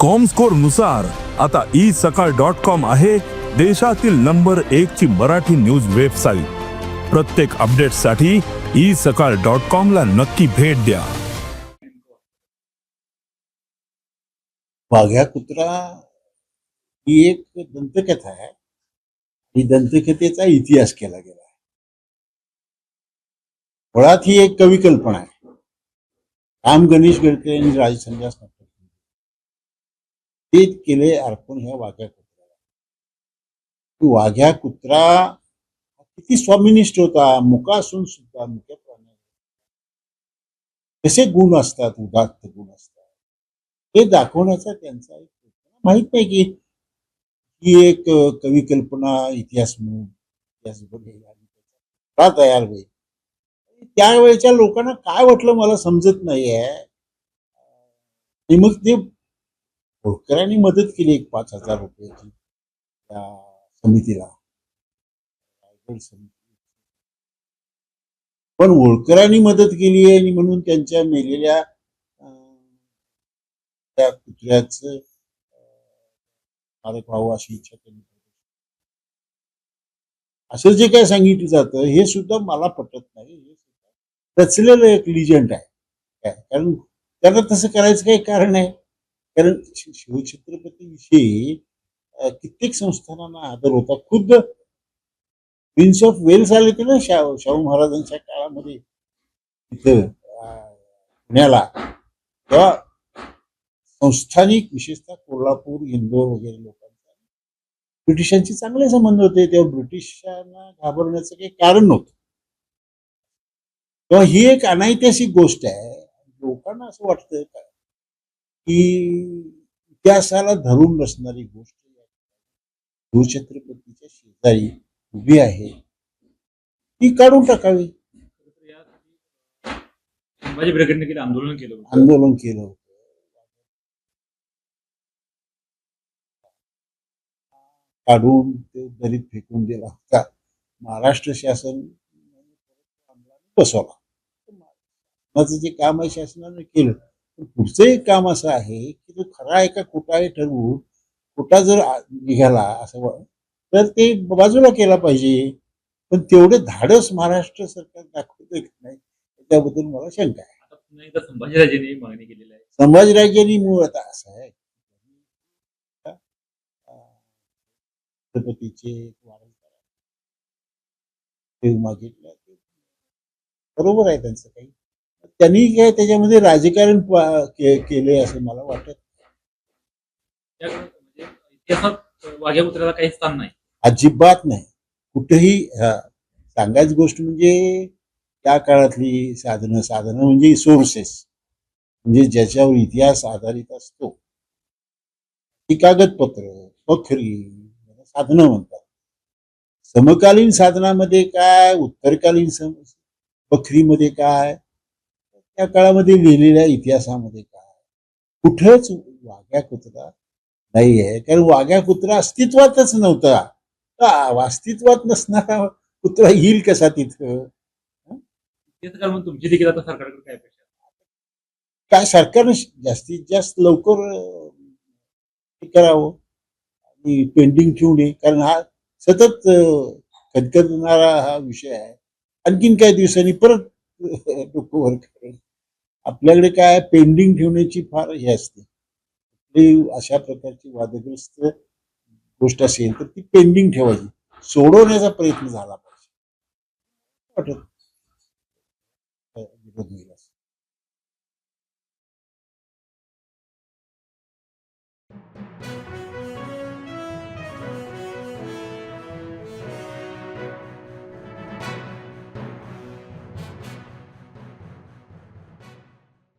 कॉमस्कोरनुसार आता E Sakal dot com आहे देशातील नंबर एक ची मराठी न्यूज वेबसाईट प्रत्येक अपडेटसाठी ई सकाळ डॉट कॉम ला नक्की भेट द्या. वाघ्या कुत्रा ही एक दंतकथा आहे. ही दंतकथेचा इतिहास केला गेला आहे. मुळात ही एक कविकल्पना आहे. राम गणेश गडकरी आणि राजसंन्यास तेच केले अर्पण ह्या वाघ्या कुत्र्याला. वाघ्या कुत्रा किती स्वामिनिष्ठ होता. मुका असून सुद्धा मुक्या प्राण्या कसे गुण असतात उदात्त गुण असतात. हे दाखवण्याचा त्यांचा एक माहीत नाही की ही एक कवी कल्पना इतिहास म्हणून इतिहास बघेल आणि त्याचा का तयार होईल. त्यावेळेच्या लोकांना काय वाटलं मला समजत नाहीये. आहे मग ते होळकरांनी मदत केली एक पाच हजार रुपयाची त्या समितीला. रायगड समिती. पण होळकरांनी मदत केली आहे आणि म्हणून त्यांच्या मेलेल्या त्या कुत्र्याच मारक व्हावं अशी इच्छा त्यांनी असं जे काय सांगितलं जातं हे सुद्धा मला पटत नाही. हे सुद्धा रचलेलं एक लिजंड आहे. काय? कारण त्यांना तसं करायचं काही कारण आहे कारण शिवछत्रपतीविषयी विषयी कित्येक संस्थानांना आदर होता. खुद्द प्रिन्स ऑफ वेल्स आले ते ना शाहू शाहू महाराजांच्या काळामध्ये इथं पुण्याला. तेव्हा संस्थानिक विशेषतः कोल्हापूर इंदोर वगैरे लोकांचा ब्रिटिशांचे चांगले संबंध होते. तेव्हा ब्रिटिशांना घाबरण्याचं काही कारण नव्हतं. तेव्हा ही एक अनैतिहासिक गोष्ट आहे. लोकांना असं वाटतं का इतिहासाला धरून बसणारी गोष्ट शिवछत्रपतीच्या शेजारी उभी आहे. ती काढून टाकावी. संभाजी ब्रिगेडने केलं आंदोलन केलं आंदोलन केलं होतं. काढून ते दरीत फेकून दिला होता. महाराष्ट्र शासन बसवला. माझं जे काम आहे शासनाने केलं. पण पुढचं एक काम असं आहे की तो खरा आहे का खोटा आहे ठरवून खोटा जर निघाला असं तर ते बाजूला केला पाहिजे. पण तेवढे धाडस महाराष्ट्र सरकार दाखवतं नाही त्याबद्दल मला शंका आहे. संभाजीराजेंनी मागणी केलेली आहे. संभाजीराजांनी मूळ आता असं आहे. छत्रपतीचे मागितलं. बरोबर आहे त्यांचं काही. त्यांनी काय त्याच्यामध्ये राजकारण केले असं मला वाटत. म्हणजे काही स्थान नाही. अजिबात नाही. कुठेही हा, सांगायची गोष्ट म्हणजे त्या काळातली साधनं साधनं म्हणजे सोर्सेस म्हणजे ज्याच्यावर इतिहास आधारित असतो. ती कागदपत्र पखरी साधनं म्हणतात. समकालीन साधनामध्ये काय उत्तरकालीन सम पखरीमध्ये काय त्या काळामध्ये लिहिलेल्या इतिहासामध्ये काय कुठेच वाघ्या कुत्रा नाही आहे कारण वाघ्या कुत्रा अस्तित्वातच नव्हता. अस्तित्वात नसणारा कुत्रा येईल कसा तिथं? तुमची देखील आता सरकारकडे काय? काय सरकारनं जास्तीत जास्त लवकर हे करावं आणि पेंडिंग ठेवू नये कारण हा सतत खदखदणारा हा विषय आहे. आणखीन काही दिवसांनी परत डोकं वर करेल. आपल्याकडे काय पेंडिंग ठेवण्याची फार हे असते. कुठली अशा प्रकारची वादग्रस्त गोष्ट असेल तर ती पेंडिंग ठेवायची. सोडवण्याचा प्रयत्न झाला पाहिजे. वाटत विरोध होईल